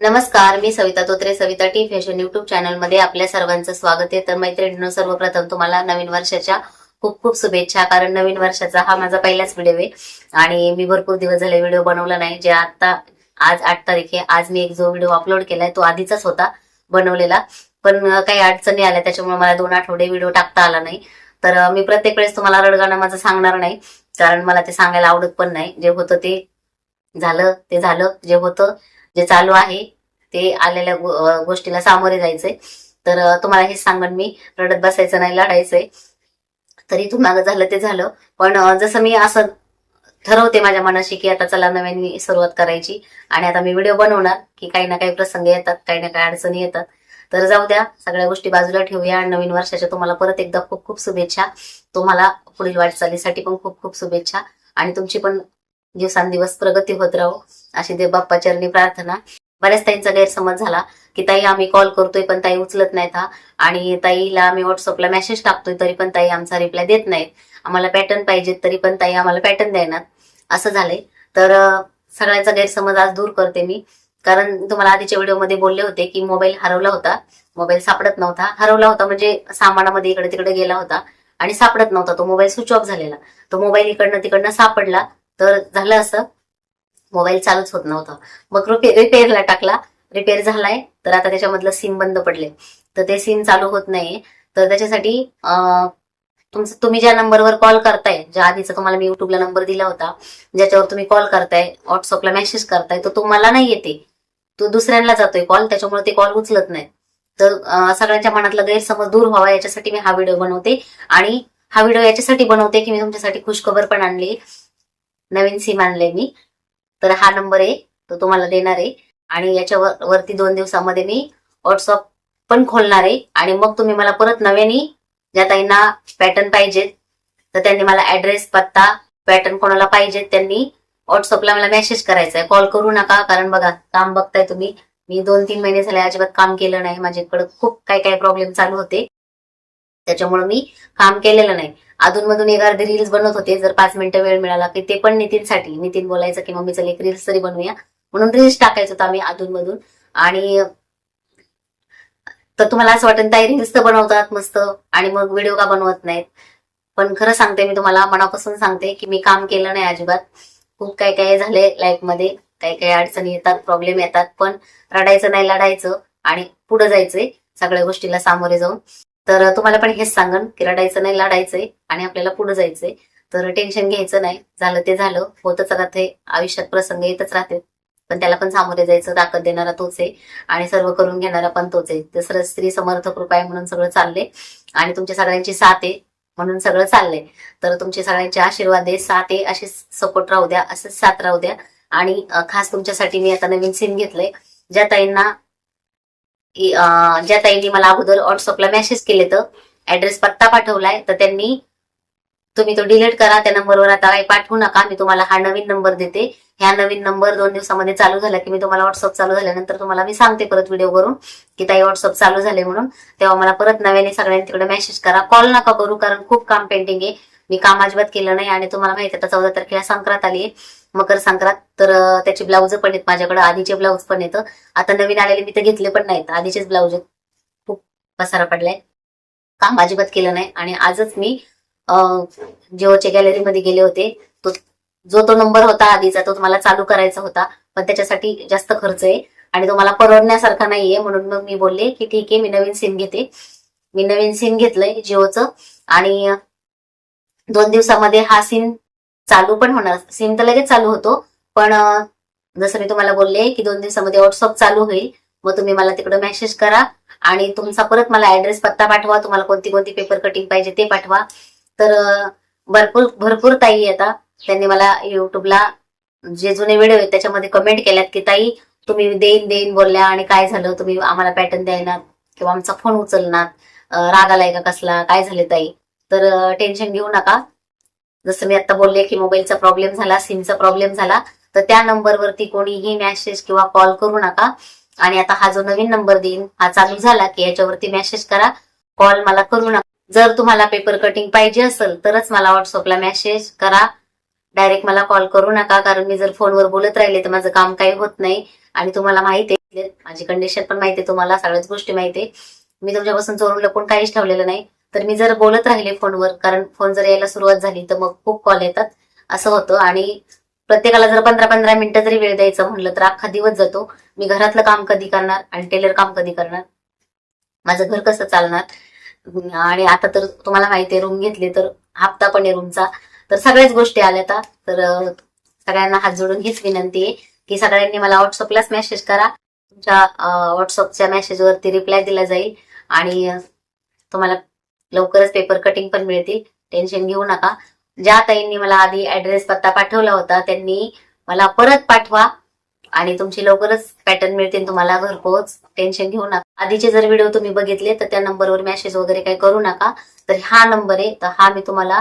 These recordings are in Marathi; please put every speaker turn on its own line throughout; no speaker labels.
नमस्कार मी Savita Totre Savita T fashion YouTube चॅनलमध्ये आपल्या सर्वांचं स्वागत आहे. तर मैत्रिणींनो सर्वप्रथम तुम्हाला नवीन वर्षाच्या खूप खूप शुभेच्छा कारण नवीन वर्षाचा हा माझा पहिलाच व्हिडिओ आहे. आणि मी भरपूर दिवस झाले व्हिडिओ बनवला नाही जे आता आज आठ तारीख आहे. आज मी एक जो व्हिडिओ अपलोड केलाय तो आधीचाच होता बनवलेला. पण काही अडचणी आल्या त्याच्यामुळे मला दोन आठवडे व्हिडिओ टाकता आला नाही. तर मी प्रत्येक वेळेस तुम्हाला रडगाणं माझं सांगणार नाही कारण मला ते सांगायला आवडत पण नाही. जे होतं ते झालं ते झालं. जे होतं जे चालू आहे ते आलेल्या गोष्टीला सामोरे जायचंय. तर तुम्हाला हेच सांगून मी रडत बसायचं नाही लढायचंय. तरी इथून मागं झालं ते झालं. पण जसं मी असं ठरवते माझ्या मनाशी की आता चला नव्याने सुरुवात करायची. आणि आता मी व्हिडिओ बनवणार की काही ना काही प्रसंग येतात काही ना काही अडचणी येतात. तर जाऊ द्या सगळ्या गोष्टी बाजूला ठेवूया. आणि नवीन वर्षाच्या तुम्हाला परत एकदा खूप खूप शुभेच्छा. तुम्हाला पुढील वाटचालीसाठी पण खूप खूप शुभेच्छा. आणि तुमची पण दिवसांदिवस प्रगती होत राहो. अशी देव बाप्पा चरणी प्रार्थना. बऱ्याच ताईंचा गैरसमज झाला की ताई आम्ही कॉल करतोय पण ताई उचलत नाहीत हा. आणि ताईला आम्ही व्हॉट्सअपला मेसेज टाकतोय तरी पण ताई आमचा रिप्लाय देत नाहीत. आम्हाला पॅटर्न पाहिजेत तरी पण ताई आम्हाला पॅटर्न देणार. असं झालंय. तर सगळ्यांचा गैरसमज आज दूर करते मी. कारण तुम्हाला आधीच्या व्हिडिओमध्ये बोलले होते की मोबाईल हरवला होता. मोबाईल सापडत नव्हता. हरवला होता म्हणजे सामानामध्ये इकडे तिकडे गेला होता. आणि सापडत नव्हता. तो मोबाईल स्विच ऑफ झालेला. तो मोबाईल इकडनं तिकडनं सापडला. तर झालं असं. मोबाईल चालूच होत नव्हता. मग रिपेअरला टाकला. रिपेअर झालाय. तर आता त्याच्यामधलं सिम बंद पडले. तर ते सिम चालू होत नाही तर त्याच्यासाठी तुमचं तुम्ही ज्या नंबरवर कॉल करताय ज्या आधीचा तुम्हाला मी युट्यूबला नंबर दिला होता ज्याच्यावर तुम्ही कॉल करताय व्हॉट्सअपला मेसेज करताय तो तुम्हाला नाही येते. तो दुसऱ्यांना जातोय कॉल त्याच्यामुळे ते कॉल उचलत नाही तर सगळ्यांच्या मनातला गैरसमज दूर व्हावा याच्यासाठी मी हा व्हिडिओ बनवते. आणि हा व्हिडिओ याच्यासाठी बनवते की मी तुमच्यासाठी खुशखबर पण आणली. नवीन सिम आणले मी. तर हा नंबर आहे तो तुम्हाला देणार आहे. आणि याच्यावर वरती दोन दिवसामध्ये मी व्हॉट्सअप पण खोलणार आहे. आणि मग तुम्ही मला परत नव्याने ज्या ताईंना पॅटर्न पाहिजेत तर त्यांनी मला ऍड्रेस पत्ता पॅटर्न कोणाला पाहिजेत त्यांनी व्हॉट्सअपला मला मेसेज करायचा आहे. कॉल करू नका कारण बघा काम बघताय तुम्ही. मी दोन तीन महिने झाले अजिबात काम केलं नाही. माझ्याकडे खूप काही काही प्रॉब्लेम चालू होते. त्याच्यामुळे मी काम केलेलं नाही. अधूनमधून एक अर्धी रील्स बनवत होते. जर पाच मिनिटं वेळ मिळाला की ते पण नितीनसाठी. नितीन बोलायचं की मम्मी चल एक रील्स तरी बनवूया. म्हणून रील्स टाकायचं होतं आम्ही अधूनमधून. आणि तर तुम्हाला असं वाटेल ताई रील्स तर बनवतात मस्त. आणि मग व्हिडिओ का बनवत नाहीत? पण खरं सांगते मी तुम्हाला मनापासून सांगते की मी काम केलं नाही अजिबात. खूप काय काय झाले लाईफमध्ये काही काही अडचणी येतात प्रॉब्लेम येतात. पण रडायचं नाही लढायचं. आणि पुढे जायचंय सगळ्या गोष्टीला सामोरे जाऊन. तर तुम्हाला पण हेच सांगन की रडायचं नाही लढायचंय आणि आपल्याला पुढे जायचंय. तर टेन्शन घ्यायचं नाही झालं ते झालं होतच राहते आयुष्यात प्रसंग येतच राहते. पण त्याला पण सामोरे जायचं ताकद देणारा तोच आहे आणि सर्व करून घेणारा पण तोच आहे. तर स्त्री समर्थ कृपा आहे म्हणून सगळं चाललंय. आणि तुमच्या सगळ्यांची साथ आहे म्हणून सगळं चाललंय. तर तुमचे सगळ्यांचे आशीर्वाद आहे साथ आहे असे सपोर्ट राहू द्या असंच साथ राहू द्या. आणि खास तुमच्यासाठी मी आता नवीन सीन घेतलंय ज्या ताईंना ज्या ताईंनी मला अगोदर व्हॉट्सअपला मेसेज केले तर ऍड्रेस पत्ता पाठवलाय तर त्यांनी तुम्ही तो डिलीट करा त्या नंबरवर आता काही पाठवू नका मी तुम्हाला हा नवीन नंबर देते. ह्या नवीन नंबर दोन दिवसामध्ये चालू झाला की मी तुम्हाला व्हॉट्सअप चालू झाल्यानंतर तुम्हाला मी सांगते परत व्हिडिओ करून की ताई व्हॉट्सअप चालू झाले म्हणून. तेव्हा मला परत नव्याने सगळ्यांनी तिकडे मेसेज करा. कॉल नका करू कारण खूप काम पेंडिंग आहे. मी काम अजिबात केलं नाही आणि तुम्हाला माहिती आता चौदा तारखेला संक्रांत आली आहे. मकर संक्रांत तर त्याचे ब्लाऊज पण आहेत माझ्याकडे आधीचे ब्लाऊज पण येतं आता नवीन आलेले मी तर घेतले पण नाहीत आधीचेच ब्लाऊज आहेत. खूप पसारा पडलाय. काम अजिबात केलं नाही आणि आजच मी जिओच्या गॅलरीमध्ये गेले होते. तो जो तो नंबर होता आधीचा तो तुम्हाला चालू करायचा होता. पण त्याच्यासाठी जास्त खर्च आहे. आणि तो मला परवडण्यासारखा नाहीये. म्हणून मग मी बोलले की ठीक आहे मी नवीन सिम घेते. मी नवीन सिम घेतलंय जिओचं. आणि दोन दिवसामध्ये हा सिम चालू पण होणार. सिम तर लगेच चालू होतो. पण जसं मी तुम्हाला बोलले की दोन दिवसामध्ये व्हॉट्सअप चालू होईल. मग तुम्ही मला तिकडे मेसेज करा. आणि तुमचा परत मला ऍड्रेस पत्ता पाठवा. तुम्हाला कोणती कोणती पेपर कटिंग पाहिजे ते पाठवा. तर भरपूर भरपूर ताई आता त्यांनी मला युट्यूबला जे जुने व्हिडिओ आहेत त्याच्यामध्ये कमेंट केल्यात की ताई तुम्ही देईन देईन बोलल्या आणि काय झालं? तुम्ही आम्हाला पॅटर्न द्यायनात किंवा आमचा फोन उचलणार. राग आलाय का कसला? काय झाले ताई? तर टेन्शन घेऊ नका. जसं मी आता बोलले की मोबाईलचा प्रॉब्लेम झाला सिमचा प्रॉब्लेम झाला तर त्या नंबरवरती कोणीही मेसेज किंवा कॉल करू नका. आणि आता हा जो नवीन नंबर देईन हा चालू झाला की याच्यावरती मेसेज करा. कॉल मला करू नका. जर तुम्हाला पेपर कटिंग पाहिजे असेल तरच मला व्हॉट्सअपला मेसेज करा. डायरेक्ट मला कॉल करू नका कारण मी जर फोनवर बोलत राहिले तर माझं काम काही होत नाही. आणि तुम्हाला माहिती आहे माझी कंडिशन पण माहिती आहे तुम्हाला सगळ्याच गोष्टी माहिती आहे. मी तुमच्यापासून चोरून लपून काहीच ठेवलेलं नाही. तर मी जर बोलत राहिले फोनवर कारण फोन जर यायला सुरुवात झाली तर मग खूप कॉल येतात. असं होतं. आणि प्रत्येकाला जर पंधरा पंधरा मिनिटं जरी वेळ द्यायचा म्हणलं तर अख्खा दिवस जातो. मी घरातलं काम कधी करणार आणि टेलर काम कधी करणार? माझं घर कसं चालणार? आणि आता तर तुम्हाला माहिती आहे रूम घेतली तर हप्ता पण आहे रूमचा तर सगळ्याच गोष्टी आल्या आता. तर सगळ्यांना हात जोडून हीच विनंती आहे की सगळ्यांनी मला व्हॉट्सअपलाच मेसेज करा. तुमच्या व्हॉट्सअपच्या मेसेजवरती रिप्लाय दिला जाईल. आणि तुम्हाला लवकरच पेपर कटिंग पण मिळतील. टेन्शन घेऊ नका. ज्या ताईंनी मला आधी ऍड्रेस पत्ता पाठवला होता त्यांनी मला परत पाठवा. आणि तुमची लवकरच पॅटर्न मिळतील तुम्हाला घरपोच. टेन्शन घेऊ नका. आधीचे जर व्हिडिओ तुम्ही बघितले तर त्या नंबरवर मेसेज वगैरे काही करू नका. तर हा नंबर आहे तर हा मी तुम्हाला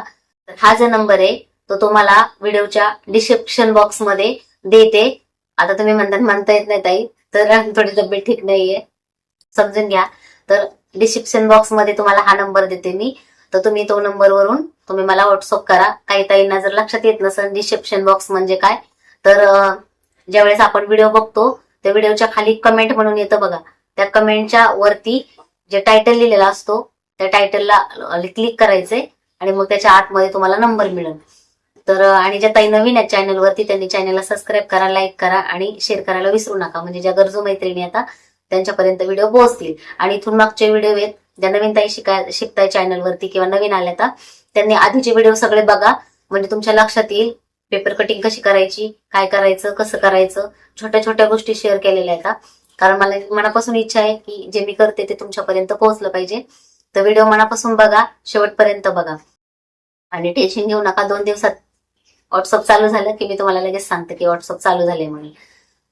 तर हा जो नंबर आहे तो तुम्हाला व्हिडिओच्या डिस्क्रिप्शन बॉक्समध्ये देते. आता तुम्ही म्हणतात म्हणता येत नाही ताई. तर थोडी तब्येत ठीक नाहीये. समजून घ्या. तर डिस्क्रिप्शन बॉक्समध्ये तुम्हाला हा नंबर देते मी. तर तुम्ही तो नंबरवरून तुम्ही मला व्हॉट्सअप करा. काही ताईंना जर लक्षात येत नसेल डिस्क्रिप्शन बॉक्स म्हणजे काय तर ज्यावेळेस आपण व्हिडिओ बघतो त्या व्हिडिओच्या खाली कमेंट म्हणून येतं बघा. त्या कमेंटच्या वरती जे टायटल लिहिलेला असतो त्या टायटलला क्लिक करायचंय आणि मग त्याच्या आतमध्ये तुम्हाला नंबर मिळेल. तर आणि ज्या ताई नवीन आहेत चॅनलवरती त्यांनी चॅनलला सबस्क्राईब करा लाईक करा आणि शेअर करायला विसरू नका. म्हणजे ज्या गरजू मैत्रिणी आता त्यांच्यापर्यंत व्हिडिओ पोहोचतील. आणि इथून मागचे व्हिडिओ आहेत ज्या नवीन ताई शिकाय शिकताय चॅनलवरती किंवा नवीन आल्या तर त्यांनी आधीचे व्हिडिओ सगळे बघा. म्हणजे तुमच्या लक्षात येईल पेपर कटिंग कशी करायची काय करायचं कसं करायचं छोट्या छोट्या गोष्टी शेअर केलेल्या आहेत. कारण मला मनापासून इच्छा आहे की जे मी करते ते तुमच्यापर्यंत पोहोचलं पाहिजे. तर व्हिडिओ मनापासून बघा शेवटपर्यंत बघा. आणि टेन्शन घेऊ नका दोन दिवसात व्हॉट्सअप चालू झालं की मी तुम्हाला लगेच सांगते की व्हॉट्सअप चालू झाले म्हणून.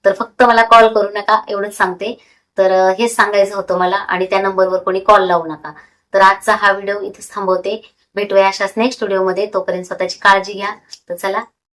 तर फक्त मला कॉल करू नका एवढंच सांगते. तर हेच सांगायचं होतं मला आणि त्या नंबरवर कोणी कॉल लावू नका. तर आजचा हा व्हिडिओ इथेच थांबवते. भेटूया अशाच नेक्स्ट व्हिडिओमध्ये तोपर्यंत स्वतःची काळजी घ्या. तर चला